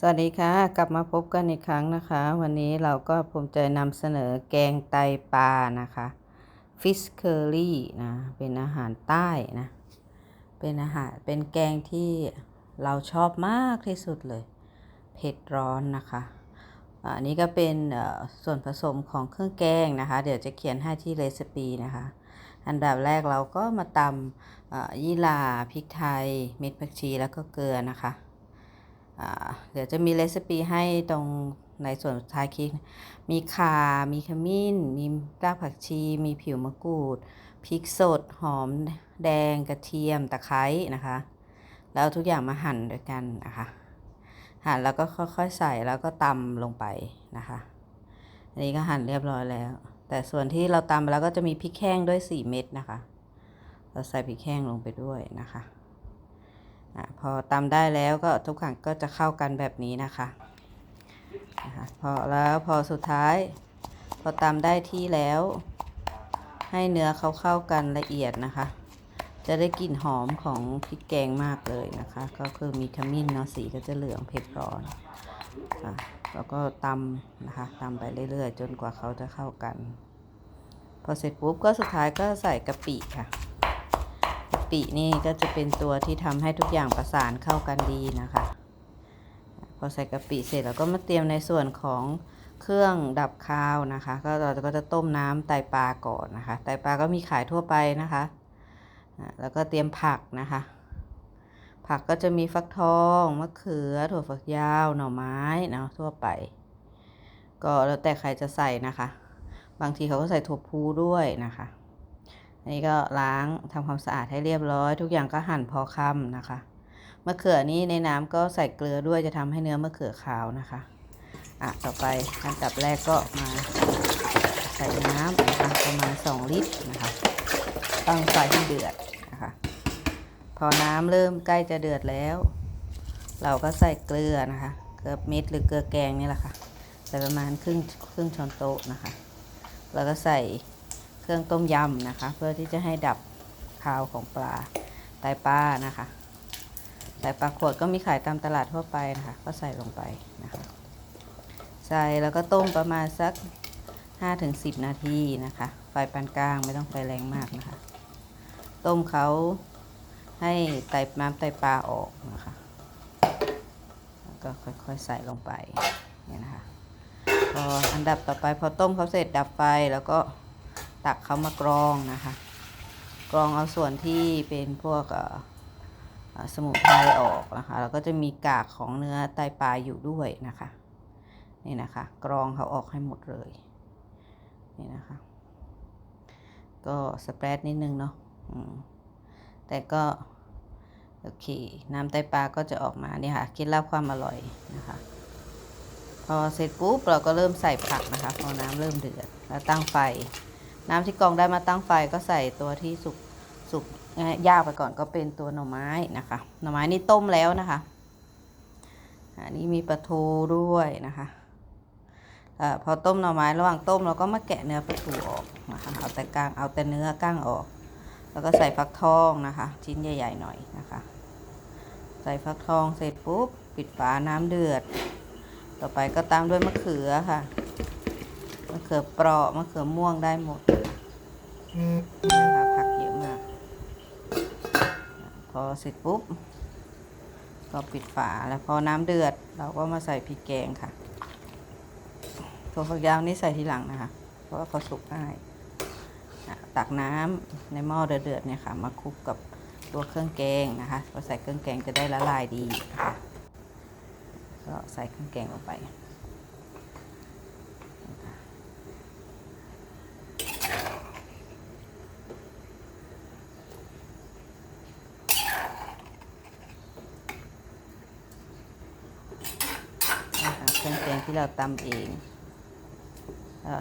สวัสดีค่ะ กลับมาพบกันอีกครั้งนะคะ วันนี้เราก็ภูมิใจนำเสนอแกงไตปลานะคะ Fish Curry นะเป็นอาหารใต้นะเป็นอาหารเป็นแกงที่เราชอบมากที่สุดเลย เผ็ดร้อนนะคะอันนี้ก็เป็นส่วนผสมของเครื่องแกงนะคะ เดี๋ยวจะเขียนให้ที่เรซิปีนะคะ อันดับแรกเราก็มาตำยี่หร่าพริกไทย เม็ดผักชีแล้วก็เกลือนะคะ เดี๋ยวจะมีเรซิปีให้ตรงในส่วนท้ายคลิปมีข่า มีขมิ้น มีรากผักชี มีผิวมะกรูด พริกสด หอมแดง กระเทียม ตะไคร้นะคะ แล้วทุกอย่างมาหั่นด้วยกันนะคะ หั่นแล้วก็ค่อยๆใส่แล้วก็ตำลงไปนะคะ อันนี้ก็หั่นเรียบร้อยแล้ว แต่ส่วนที่เราตำไปแล้วก็จะมีพริกแห้งด้วย 4 เม็ดนะคะ เราใส่พริกแห้งลงไปด้วยนะคะ อพอตำได้แล้วก็ทุกอย่างก็จะเข้ากันแบบนี้นะคะนะคะพอแล้วพอสุดท้าย พอตำได้ที่แล้ว ให้เนื้อเขาเข้ากันละเอียดนะคะ จะได้กลิ่นหอมของพริกแกงมากเลยนะคะ ก็คือมีขมิ้นเนาะสีก็จะเหลืองเผ็ดร้อนอะแล้วก็ตำนะคะตำไปเรื่อยๆ จนกว่าเขาจะเข้ากัน พอเสร็จปุ๊บก็สุดท้ายก็ใส่กะปิค่ะ ปินี่ก็จะเป็นตัวที่ทำให้ทุกอย่างประสานเข้ากันดีนะคะ พอใส่กะปิเสร็จเราก็มาเตรียมในส่วนของเครื่องดับคาวนะคะ ก็เราก็จะต้มน้ำไตปลาก่อนนะคะ ไตปลาก็มีขายทั่วไปนะคะ แล้วก็เตรียมผักนะคะ ผักก็จะมีฟักทองมะเขือถั่วฝักยาวหน่อไม้เนาะทั่วไป ก็แล้วแต่ใครจะใส่นะคะ บางทีเขาก็ใส่ถั่วพูด้วยนะคะ อันนี้ก็ล้างทำความสะอาดให้เรียบร้อย ทุกอย่างก็หั่นพอคำนะคะมะเขือนี้ในน้ำก็ใส่เกลือด้วยจะทำให้เนื้อมะเขือขาวนะคะอะต่อไปขั้นดับแรกก็มาใส่น้ำนะคะประมาณ 2 ลิตรนะคะตั้งไฟให้เดือดนะคะพอน้ำเริ่มใกล้จะเดือดแล้ว เราก็ใส่เกลือนะคะเกลือเม็ดหรือเกลือแกงนี่แหละค่ะใส่ประมาณครึ่งครึ่งช้อนโต๊ะนะคะ แล้วก็ใส่ เครื่องต้มยำนะคะ เพื่อที่จะให้ดับคาวของปลาไตปลานะคะไตปลาขวดก็มีขายตามตลาดทั่วไปนะคะ ก็ใส่ลงไปนะคะ ใส่แล้วก็ต้มประมาณสัก 5-10 นาทีนะคะ ไฟปานกลางไม่ต้องไฟแรงมากนะคะ ต้มเขาให้ไตน้ำไตปลาออกนะคะแล้วก็ค่อยๆใส่ลงไปเนี่ยนะคะพออันดับต่อไปพอต้มเขาเสร็จดับไฟแล้วก็ ตักเขามากรองนะคะ กรองเอาส่วนที่เป็นพวกสมุนไพรออกนะคะแล้วก็จะมีกากของเนื้อไตปลาอยู่ด้วยนะคะนี่นะคะ กรองเขาออกให้หมดเลยนี่นะคะ ก็สเปรดนิดนึงเนาะแต่ก็โอเค น้ำไตปลาก็จะออกมาเนี่ยค่ะเคล็ดลับความอร่อยนะคะ พอเสร็จปุ๊บเราก็เริ่มใส่ผักนะคะ พอน้ำเริ่มเดือดแล้วตั้งไฟ น้ำที่กรองได้มาตั้งไฟก็ใส่ตัวที่สุกสุกง่ายยาไปก่อนก็เป็นตัวหน่อไม้นะคะ หน่อไม้นี่ต้มแล้วนะคะอันนี้มีปลาทูด้วยนะคะอพอต้มหน่อไม้ระหว่างต้มเราก็มาแกะเนื้อปลาทูออกนะคะเอาแต่กลางเอาแต่เนื้อก้างออก แล้วก็ใส่ฟักทองนะคะ ชิ้นใหญ่ ๆ หน่อยนะคะ ใส่ฟักทองเสร็จปุ๊บ ปิดฝาน้ำเดือด ต่อไปก็ตามด้วยมะเขือค่ะ มะเขือเปราะมะเขือม่วงได้หมดนะคะผักเยอะมาก พอเสร็จปุ๊บ ก็ปิดฝาแล้วพอน้ำเดือด เราก็มาใส่พริกแกงค่ะถั่วฝักยาวนี่ใส่ทีหลังนะคะ เพราะว่าเขาสุกง่ายอะตักน้ำในหม้อเดือดๆเนี่ยค่ะ มาคลุกกับตัวเครื่องแกงนะคะพอใส่เครื่องแกงจะได้ละลายดีนะคะก็ใส่เครื่องแกงลงไป เครื่องแกงที่เราตำเอง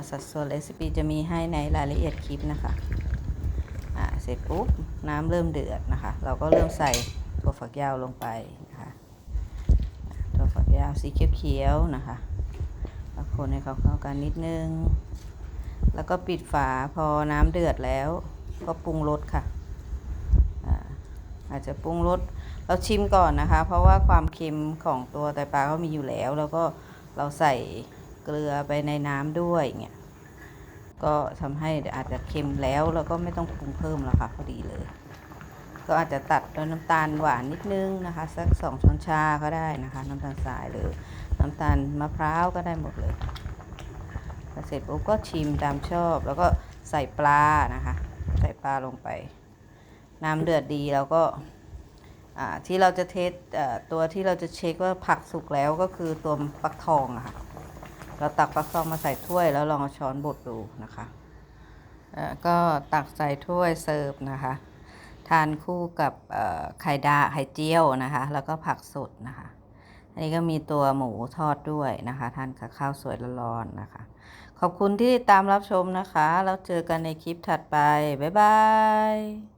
สัดส่วนเรซิปีจะมีให้ในรายละเอียดคลิปนะคะอ่าเสร็จปุ๊บน้ำเริ่มเดือดนะคะ เราก็เริ่มใส่ถั่วฝักยาวลงไปนะคะถั่วฝักยาวสีเขียวๆนะคะแล้วคนให้เขาเข้ากันนิดนึง แล้วก็ปิดฝาพอน้ำเดือดแล้ว ก็ปรุงรสค่ะอาจจะปรุงรสเราชิมก่อนนะคะ เพราะว่าความเค็มของตัวไตปลาเขามีอยู่แล้ว แล้วก็ เราใส่เกลือไปในน้ำด้วยเงี้ยก็ทำให้อาจจะเค็มแล้วเราก็ไม่ต้องปรุงเพิ่มแล้วค่ะพอดีเลย ก็อาจจะตัดด้วยน้ำตาลหวานนิดนึงนะคะ สักสองช้อนชาก็ได้นะคะ น้ำตาลทรายหรือน้ำตาลมะพร้าวก็ได้หมดเลยพอเสร็จปุ๊บก็ชิมตามชอบ แล้วก็ใส่ปลานะคะ ใส่ปลาลงไป น้ำเดือดดีแล้วก็ ที่เราจะเทสตัวที่เราจะเช็คว่าผักสุกแล้วก็คือตัวฟักทองอะค่ะเราตักฟักทองมาใส่ถ้วยแล้วลองเอาช้อนบดดูนะคะก็ตักใส่ถ้วยเสิร์ฟนะคะ ทานคู่กับไข่ดาไข่เจียวนะคะ แล้วก็ผักสดนะคะ อันนี้ก็มีตัวหมูทอดด้วยนะคะ ทานกับข้าวสวยร้อนๆนะคะ ขอบคุณที่ติดตามรับชมนะคะ แล้วเจอกันในคลิปถัดไป บ๊ายบาย